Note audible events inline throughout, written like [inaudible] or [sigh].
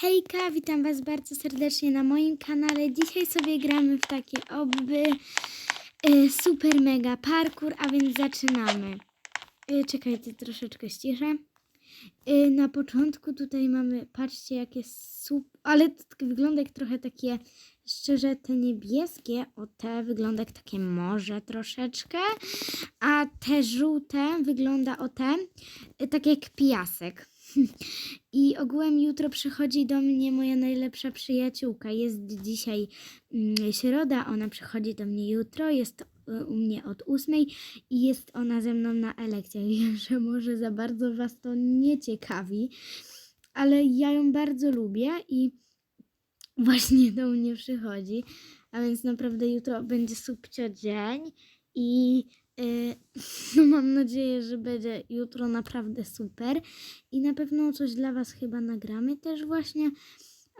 Hejka, witam Was bardzo serdecznie na moim kanale. Dzisiaj sobie gramy w takie oby y, super mega parkour, a więc zaczynamy. Y, czekajcie, troszeczkę ściszę. Y, na początku tutaj mamy, patrzcie jakie super, ale tak wygląda jak trochę takie, szczerze te niebieskie, o te wygląda jak takie morze troszeczkę, a te żółte wygląda o te, tak jak piasek. I ogółem jutro przychodzi do mnie moja najlepsza przyjaciółka. Jest dzisiaj mm, środa, ona przychodzi do mnie jutro, jest y, u mnie od ósmej i jest ona ze mną na elekcjach. [laughs] Wiem, że może za bardzo Was to nie ciekawi, ale ja ją bardzo lubię i właśnie do mnie przychodzi. A więc naprawdę jutro będzie subcio dzień i no [laughs] mam nadzieję, że będzie jutro naprawdę super i na pewno coś dla Was chyba nagramy też właśnie.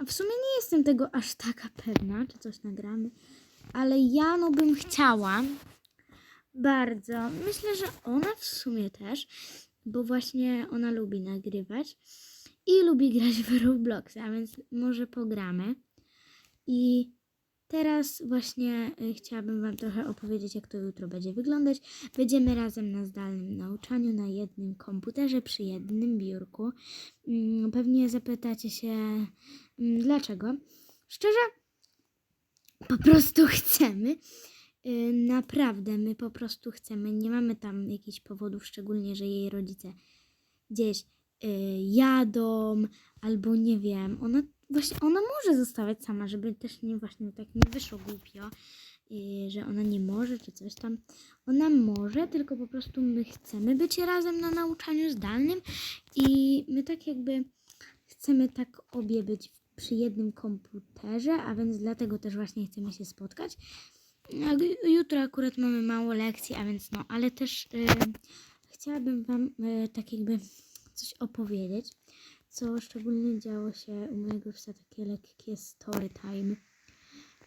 W sumie nie jestem tego aż taka pewna, czy coś nagramy, ale ja no bym chciała bardzo. Myślę, że ona w sumie też, bo właśnie ona lubi nagrywać i lubi grać w Robloxa, więc może pogramy. I teraz właśnie y, chciałabym Wam trochę opowiedzieć, jak to jutro będzie wyglądać. Będziemy razem na zdalnym nauczaniu, na jednym komputerze, przy jednym biurku. Mm, Pewnie zapytacie się, mm, dlaczego. Szczerze, po prostu [laughs] chcemy. Y, Naprawdę, my po prostu chcemy. Nie mamy tam jakichś powodów, szczególnie, że jej rodzice gdzieś y, jadą, albo nie wiem. Ona właśnie ona może zostawać sama, żeby też nie właśnie tak nie wyszło głupio, y, że ona nie może czy coś tam. Ona może, tylko po prostu my chcemy być razem na nauczaniu zdalnym i my tak jakby chcemy tak obie być przy jednym komputerze, a więc dlatego też właśnie chcemy się spotkać. Jutro akurat mamy mało lekcji, a więc no, ale też y, chciałabym Wam y, tak jakby coś opowiedzieć, co szczególnie działo się u mojego psa, takie lekkie story time.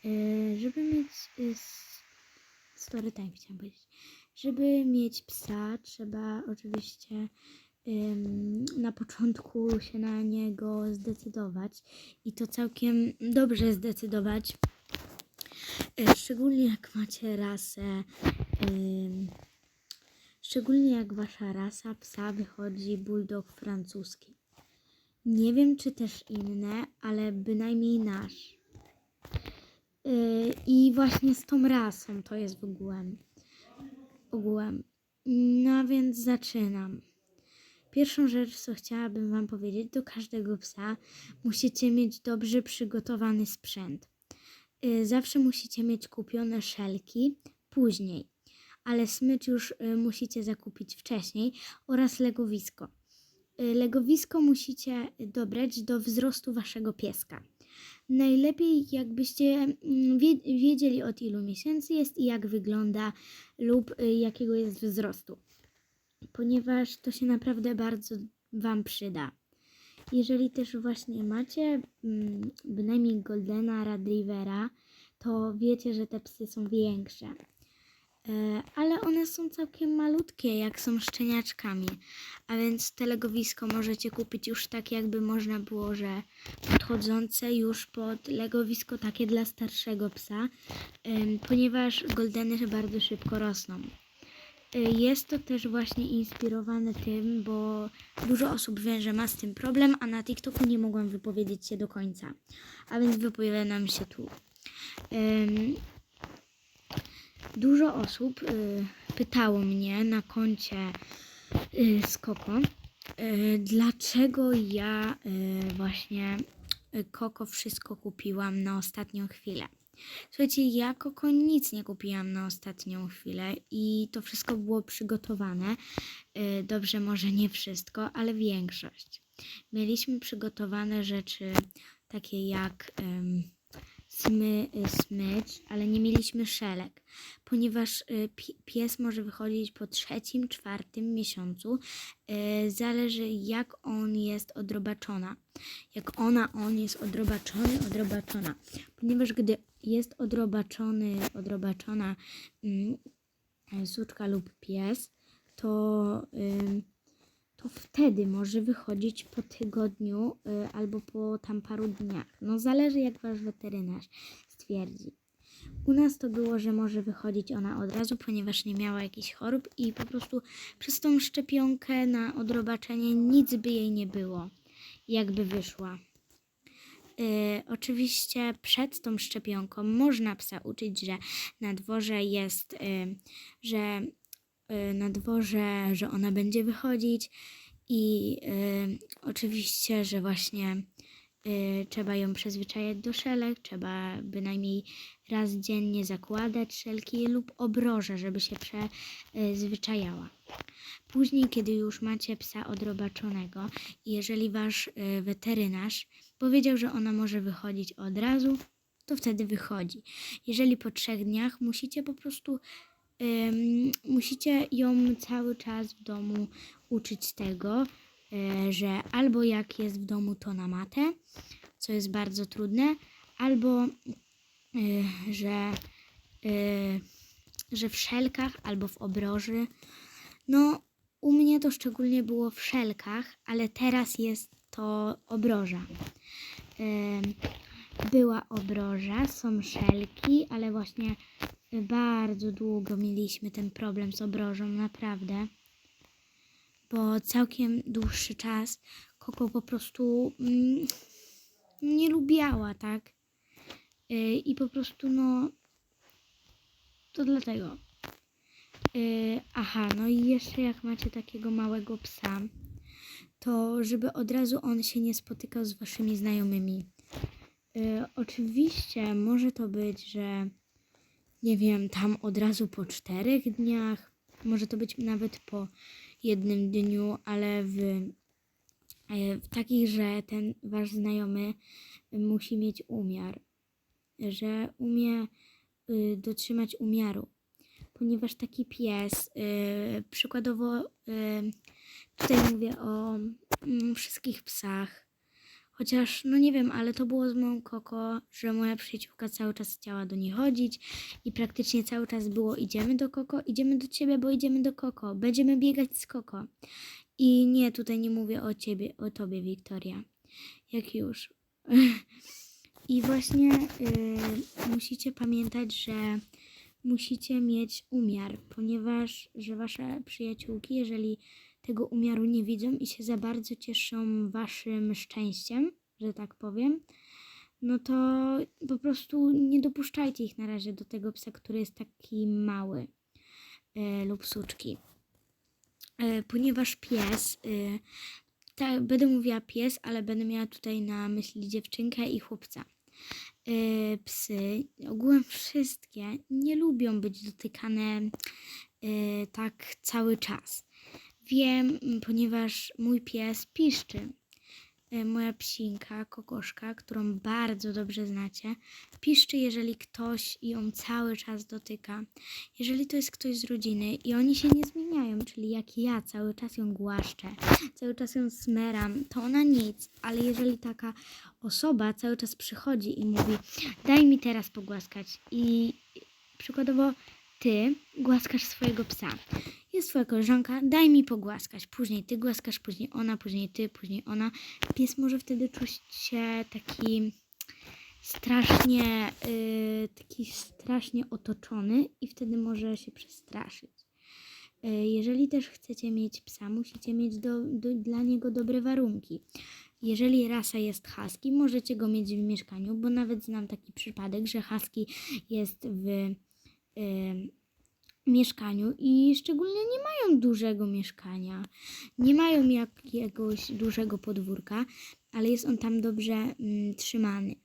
Y, żeby mieć s- story time chciałam powiedzieć. Żeby mieć psa, trzeba oczywiście na początku się na niego zdecydować i to całkiem dobrze zdecydować. Y, Szczególnie jak macie rasę, szczególnie jak wasza rasa psa wychodzi bulldog francuski. Nie wiem, czy też inne, ale bynajmniej nasz. Yy, I właśnie z tą rasą to jest w ogółem. ogółem. No więc zaczynam. Pierwszą rzecz, co chciałabym Wam powiedzieć, do każdego psa musicie mieć dobrze przygotowany sprzęt. Y, Zawsze musicie mieć kupione szelki później, ale smycz już y, musicie zakupić wcześniej oraz legowisko. Y, Legowisko musicie dobrać do wzrostu waszego pieska. Najlepiej jakbyście mm, wie- wiedzieli od ilu miesięcy jest i jak wygląda lub y, jakiego jest wzrostu, ponieważ to się naprawdę bardzo Wam przyda. Jeżeli też właśnie macie mm, bynajmniej Goldena, Radrivera, to wiecie, że te psy są większe. E, ale one są całkiem malutkie, jak są szczeniaczkami. A więc te legowisko możecie kupić już tak, jakby można było, że podchodzące już pod legowisko takie dla starszego psa, ponieważ goldeny bardzo szybko rosną. Y, Jest to też właśnie inspirowane tym, bo dużo osób wie, że ma z tym problem, a na TikToku nie mogłam wypowiedzieć się do końca. A więc wypowiadam się tu. Dużo osób y, pytało mnie na koncie y, Skoko, y, dlaczego ja y, właśnie y, Koko wszystko kupiłam na ostatnią chwilę. Słuchajcie, ja Koko nic nie kupiłam na ostatnią chwilę i to wszystko było przygotowane. Y, Dobrze, może nie wszystko, ale większość. Mieliśmy przygotowane rzeczy takie jak smy, y, smycz, ale nie mieliśmy szelek, ponieważ y, pi- pies może wychodzić po trzecim, czwartym miesiącu. Y, Zależy jak on jest odrobaczona. Jak ona, on jest odrobaczony, odrobaczona. Ponieważ gdy jest odrobaczony, odrobaczona mm, suczka lub pies, to, to wtedy może wychodzić po tygodniu y, albo po tam paru dniach. No zależy jak wasz weterynarz stwierdzi. U nas to było, że może wychodzić ona od razu, ponieważ nie miała jakichś chorób i po prostu przez tą szczepionkę na odrobaczenie nic by jej nie było, jakby wyszła. Y, oczywiście przed tą szczepionką można psa uczyć, że na dworze jest, y, że na dworze, że ona będzie wychodzić i y, oczywiście, że właśnie y, trzeba ją przyzwyczajać do szelek, trzeba bynajmniej raz dziennie zakładać szelki lub obroże, żeby się przyzwyczajała. Później, kiedy już macie psa odrobaczonego i jeżeli wasz y, weterynarz powiedział, że ona może wychodzić od razu, to wtedy wychodzi. Jeżeli po trzech dniach musicie po prostu musicie ją cały czas w domu uczyć tego, y, że albo jak jest w domu, to na matę, co jest bardzo trudne, albo y, że, y, że w szelkach albo w obroży. No, u mnie to szczególnie było w szelkach, ale teraz jest to obroża. Była obroża, są szelki, ale właśnie bardzo długo mieliśmy ten problem z obrożą, naprawdę. Bo całkiem dłuższy czas Koko po prostu mm, nie lubiała, tak? Yy, I po prostu, no, to dlatego. Yy, aha, no i jeszcze jak macie takiego małego psa, to żeby od razu on się nie spotykał z waszymi znajomymi. Yy, oczywiście może to być, że nie wiem, tam od razu po czterech dniach, może to być nawet po jednym dniu, ale w, e, w takich, że ten wasz znajomy musi mieć umiar, że umie y, dotrzymać umiaru, ponieważ taki pies, y, przykładowo y, tutaj mówię o mm, wszystkich psach, Chociaż, no nie wiem, ale to było z moją Koko, że moja przyjaciółka cały czas chciała do niej chodzić i praktycznie cały czas było idziemy do Koko, idziemy do ciebie, bo idziemy do Koko, będziemy biegać z Koko. I nie, tutaj nie mówię o ciebie, o tobie, Wiktoria. Jak już. [laughs] I właśnie y, musicie pamiętać, że musicie mieć umiar, ponieważ, że wasze przyjaciółki, jeżeli tego umiaru nie widzą i się za bardzo cieszą waszym szczęściem, że tak powiem, no to po prostu nie dopuszczajcie ich na razie do tego psa, który jest taki mały e, lub suczki. E, ponieważ pies, e, tak, będę mówiła pies, ale będę miała tutaj na myśli dziewczynkę i chłopca. E, psy, ogółem wszystkie, nie lubią być dotykane e, tak cały czas. Wiem, ponieważ mój pies piszczy. E, Moja psinka, kokoszka, którą bardzo dobrze znacie, piszczy, jeżeli ktoś ją cały czas dotyka. Jeżeli to jest ktoś z rodziny i oni się nie zmieniają, czyli jak ja cały czas ją głaszczę, cały czas ją smeram, to ona nic, ale jeżeli taka osoba cały czas przychodzi i mówi, daj mi teraz pogłaskać i przykładowo ty głaskasz swojego psa. Jest twoja koleżanka, daj mi pogłaskać. Później ty głaskasz, później ona, później ty, później ona. Pies może wtedy czuć się taki strasznie, yy, taki strasznie otoczony i wtedy może się przestraszyć. Yy, jeżeli też chcecie mieć psa, musicie mieć do, do, dla niego dobre warunki. Jeżeli rasa jest husky, możecie go mieć w mieszkaniu, bo nawet znam taki przypadek, że husky jest w mieszkaniu i szczególnie nie mają dużego mieszkania. Nie mają jakiegoś dużego podwórka, ale jest on tam dobrze mm, trzymany.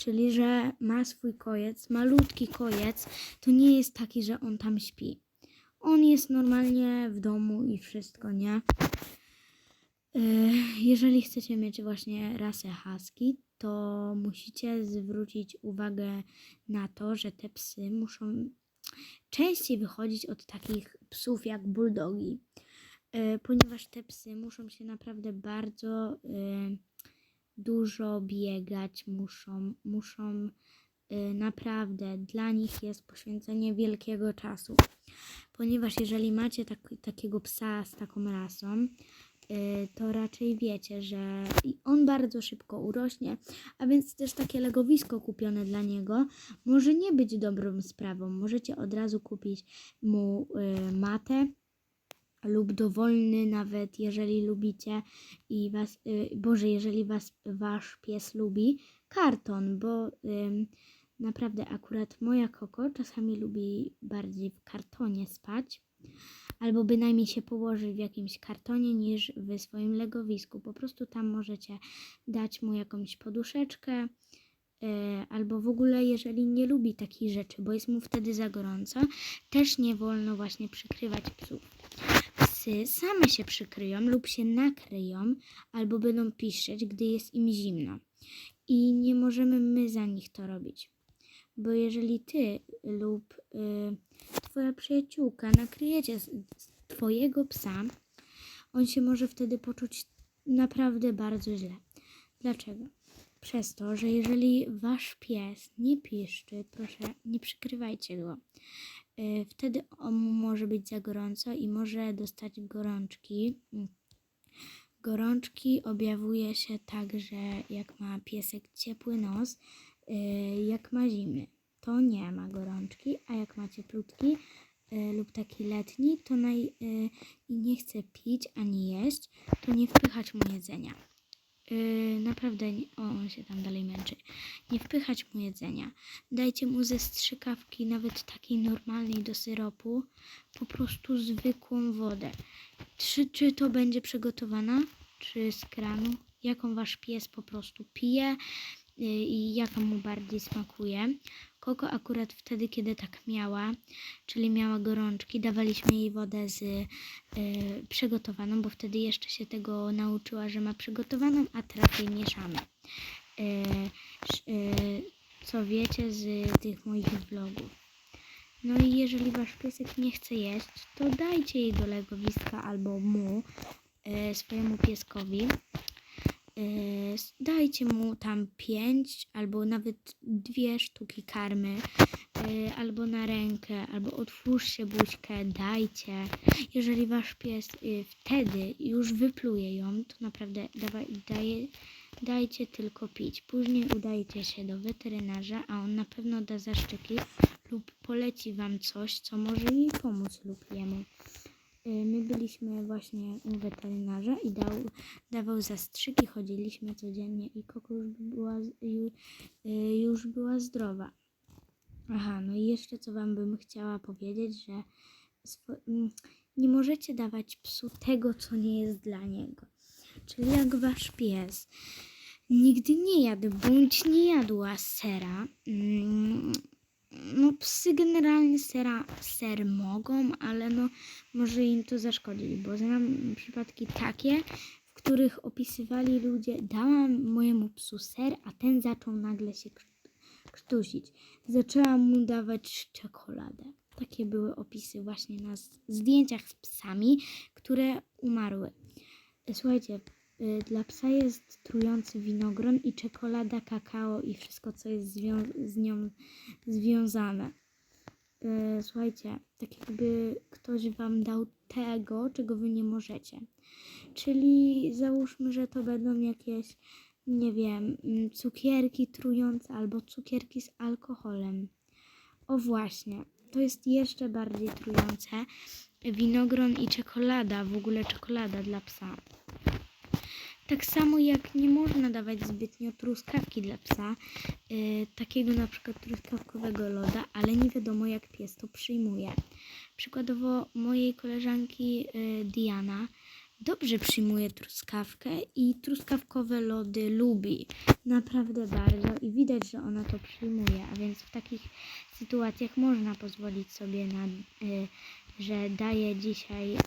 Czyli, że ma swój kojec, malutki kojec, to nie jest taki, że on tam śpi. On jest normalnie w domu i wszystko, nie? Yy, Jeżeli chcecie mieć właśnie rasę husky, to musicie zwrócić uwagę na to, że te psy muszą częściej wychodzić od takich psów jak bulldogi, y, ponieważ te psy muszą się naprawdę bardzo y, dużo biegać, muszą, muszą naprawdę, dla nich jest poświęcenie wielkiego czasu. Ponieważ jeżeli macie tak, takiego psa z taką rasą, to raczej wiecie, że on bardzo szybko urośnie, a więc też takie legowisko kupione dla niego może nie być dobrą sprawą. Możecie od razu kupić mu y, matę lub dowolny nawet, jeżeli lubicie i was, y, Boże, jeżeli was wasz pies lubi, karton, bo naprawdę akurat moja koko czasami lubi bardziej w kartonie spać, albo bynajmniej się położy w jakimś kartonie niż w swoim legowisku. Po prostu tam możecie dać mu jakąś poduszeczkę, y, albo w ogóle jeżeli nie lubi takich rzeczy, bo jest mu wtedy za gorąco, też nie wolno właśnie przykrywać psów. Psy same się przykryją lub się nakryją, albo będą piszczeć, gdy jest im zimno. I nie możemy my za nich to robić. Bo jeżeli ty lub y, twoja przyjaciółka nakryjecie twojego psa, on się może wtedy poczuć naprawdę bardzo źle. Dlaczego? Przez to, że jeżeli wasz pies nie piszczy, proszę nie przykrywajcie go. Y, Wtedy on może być za gorąco i może dostać gorączki. Gorączki objawuje się tak, że jak ma piesek ciepły nos, y, jak ma zimny, to nie ma gorączki, a jak ma cieplutki y, lub taki letni, to naj, y, nie chce pić ani jeść, to nie wpychać mu jedzenia. Y, Naprawdę, nie, o, on się tam dalej męczy. Nie wpychać mu jedzenia. Dajcie mu ze strzykawki, nawet takiej normalnej do syropu, po prostu zwykłą wodę. Czy, czy to będzie przygotowana, czy z kranu? Jaką wasz pies po prostu pije y, i jaka mu bardziej smakuje. Koko akurat wtedy, kiedy tak miała, czyli miała gorączki, dawaliśmy jej wodę z y, przygotowaną, bo wtedy jeszcze się tego nauczyła, że ma przygotowaną, a teraz jej mieszamy. Y, y, co wiecie z tych moich vlogów. No i jeżeli wasz piesek nie chce jeść, to dajcie jej do legowiska albo mu, y, swojemu pieskowi. S- dajcie mu tam pięć albo nawet dwie sztuki karmy, y, albo na rękę, albo otwórzcie buźkę, dajcie. Jeżeli wasz pies y, wtedy już wypluje ją, to naprawdę dawaj, daje, dajcie tylko pić. Później udajcie się do weterynarza, a on na pewno da zaszczyki lub poleci wam coś, co może jej pomóc lub jemu. Y, My byliśmy właśnie u weterynarza i dał, dawał zastrzyki, chodziliśmy codziennie i Koko już była, y, już była zdrowa. Aha, no i jeszcze co Wam bym chciała powiedzieć, że mm, nie możecie dawać psu tego, co nie jest dla niego. Czyli jak Wasz pies nigdy nie jadł bądź nie jadła sera, mm, no psy generalnie sera, ser mogą, ale no może im to zaszkodzić, bo znam przypadki takie, w których opisywali ludzie, dałam mojemu psu ser, a ten zaczął nagle się krztu- krztusić. Zaczęłam mu dawać czekoladę. Takie były opisy właśnie na zdjęciach z psami, które umarły. Słuchajcie, y, dla psa jest trujący winogron i czekolada, kakao i wszystko, co jest z nią związane. E, słuchajcie, tak jakby ktoś wam dał tego, czego wy nie możecie. Czyli załóżmy, że to będą jakieś, nie wiem, mm, cukierki trujące albo cukierki z alkoholem. O właśnie, to jest jeszcze bardziej trujące. Winogron i czekolada, w ogóle czekolada dla psa. Tak samo jak nie można dawać zbytnio truskawki dla psa, y, takiego na przykład truskawkowego loda, ale nie wiadomo jak pies to przyjmuje. Przykładowo mojej koleżanki y, Diana dobrze przyjmuje truskawkę i truskawkowe lody lubi. Naprawdę bardzo i widać, że ona to przyjmuje, a więc w takich sytuacjach można pozwolić sobie na, y, że daje dzisiaj y,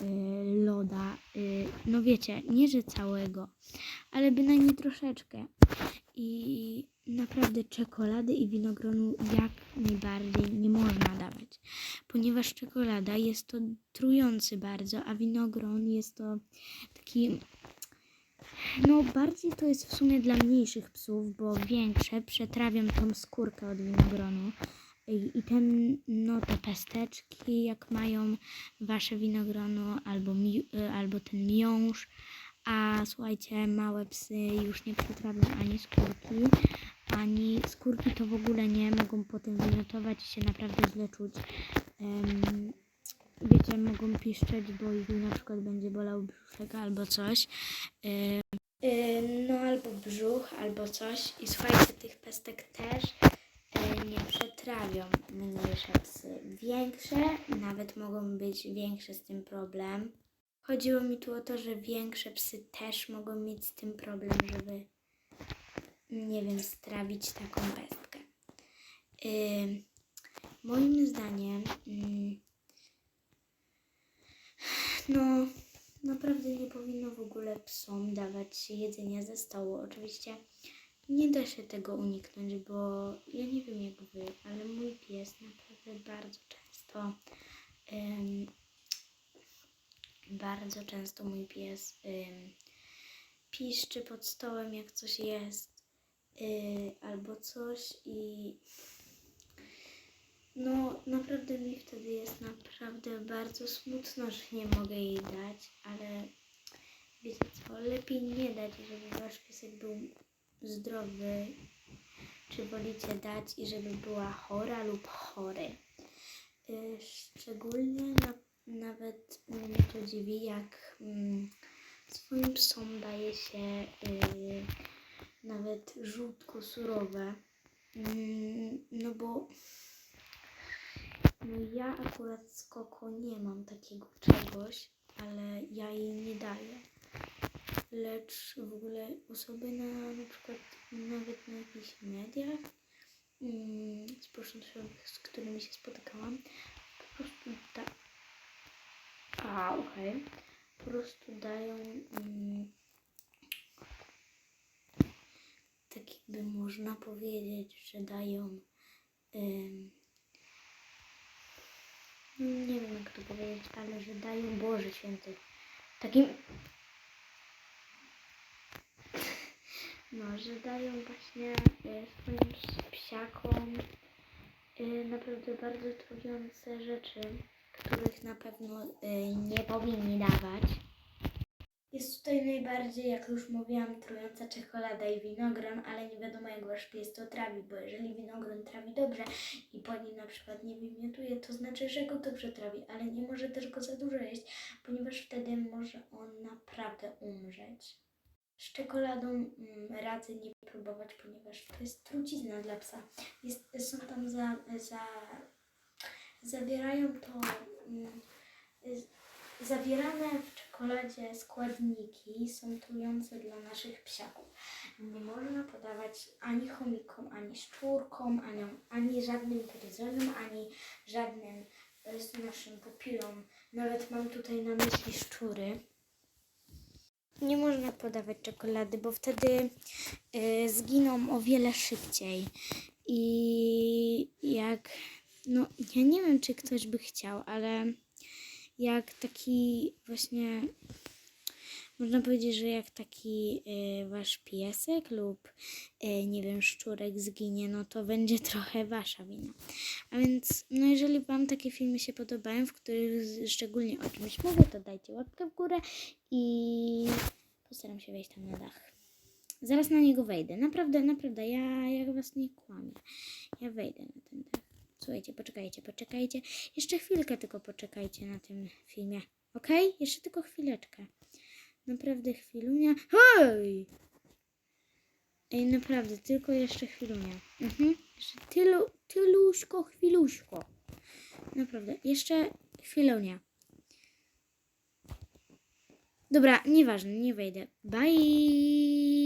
loda, y, no wiecie, nie że całego, ale bynajmniej troszeczkę. I naprawdę czekolady i winogronu jak najbardziej nie można dawać, ponieważ czekolada jest to trujący bardzo, a winogron jest to taki. No, bardziej to jest w sumie dla mniejszych psów, bo większe przetrawią tą skórkę od winogronu. I, ten, no te pesteczki, jak mają wasze winogrono, albo, y, albo ten miąższ, A słuchajcie, małe psy już nie przetrawią ani skórki, ani skórki to w ogóle nie mogą potem wymiotować i się naprawdę źle czuć. Em, wiecie, mogą piszczeć, bo ich na przykład będzie bolał brzuszek albo coś. Em, no albo brzuch, albo coś. I słuchajcie, tych pestek też nie przetrawią mniejsze psy. Większe nawet mogą być większe z tym problem. Chodziło mi tu o to, że większe psy też mogą mieć z tym problem, żeby nie wiem, strawić taką pestkę. Ym, moim zdaniem, ym, no, naprawdę nie powinno w ogóle psom dawać jedzenia ze stołu. Oczywiście nie da się tego uniknąć, bo ja nie wiem jak wy, ale mój pies naprawdę bardzo często, ym, bardzo często mój pies ym, piszczy pod stołem, jak coś jest. Yy, albo coś i no naprawdę mi wtedy jest naprawdę bardzo smutno, że nie mogę jej dać, ale wiecie co, lepiej nie dać, żeby wasz piesek był zdrowy, czy wolicie dać i żeby była chora lub chory. Yy, szczególnie na, nawet mnie to dziwi, jak mm, swoim psom daje się yy, nawet żółtko surowe. Mm, No bo no ja akurat z Koko nie mam takiego czegoś, ale ja jej nie daję. Lecz w ogóle osoby na, na przykład nawet na jakichś mediach mm, społecznościowych, z którymi się spotykałam, po prostu da... A, okej. Po prostu dają mm, tak jakby można powiedzieć, że dają. nie wiem jak to powiedzieć, ale że dają Boże Święty. Takim. No, że dają właśnie e, swoim psiakom e, naprawdę bardzo trujące rzeczy, których na pewno e, nie powinni dawać. Jest tutaj najbardziej, jak już mówiłam, trująca czekolada i winogron, ale nie wiadomo jak wasz pies to trawi, bo jeżeli winogron trawi dobrze i po nim na przykład nie wymiotuje, to znaczy, że go dobrze trawi, ale nie może też go za dużo jeść, ponieważ wtedy może on naprawdę umrzeć. Z czekoladą mm, radzę nie próbować, ponieważ to jest trucizna dla psa. Jest, są tam za, za, zawierają to mm, Zawierane w czekoladzie składniki są trujące dla naszych psiaków. Nie można podawać ani chomikom, ani szczurkom, ani, ani żadnym gryzoniom, ani żadnym e, z naszym pupilom. Nawet mam tutaj na myśli szczury. Nie można podawać czekolady, bo wtedy e, zginą o wiele szybciej. I jak, no ja nie wiem, czy ktoś by chciał, ale jak taki właśnie, można powiedzieć, że jak taki y, wasz piesek lub y, nie wiem, szczurek zginie, no to będzie [laughs] trochę wasza wina. A więc, no jeżeli wam takie filmy się podobają, w których szczególnie o czymś mówię, to dajcie łapkę w górę i postaram się wejść tam na dach. Zaraz na niego wejdę. Naprawdę, naprawdę, ja, ja was nie kłamię. Ja wejdę na ten dach. Słuchajcie, poczekajcie, poczekajcie. Jeszcze chwilkę tylko poczekajcie na tym filmie. Ok? Jeszcze tylko chwileczkę. Naprawdę chwilunia. Hej! Ej, naprawdę, tylko jeszcze chwilunia. Mhm. Jeszcze tylu, tyluśko, chwiluśko. Naprawdę, jeszcze chwilunia. Dobra, nieważne, nie wejdę. Bye!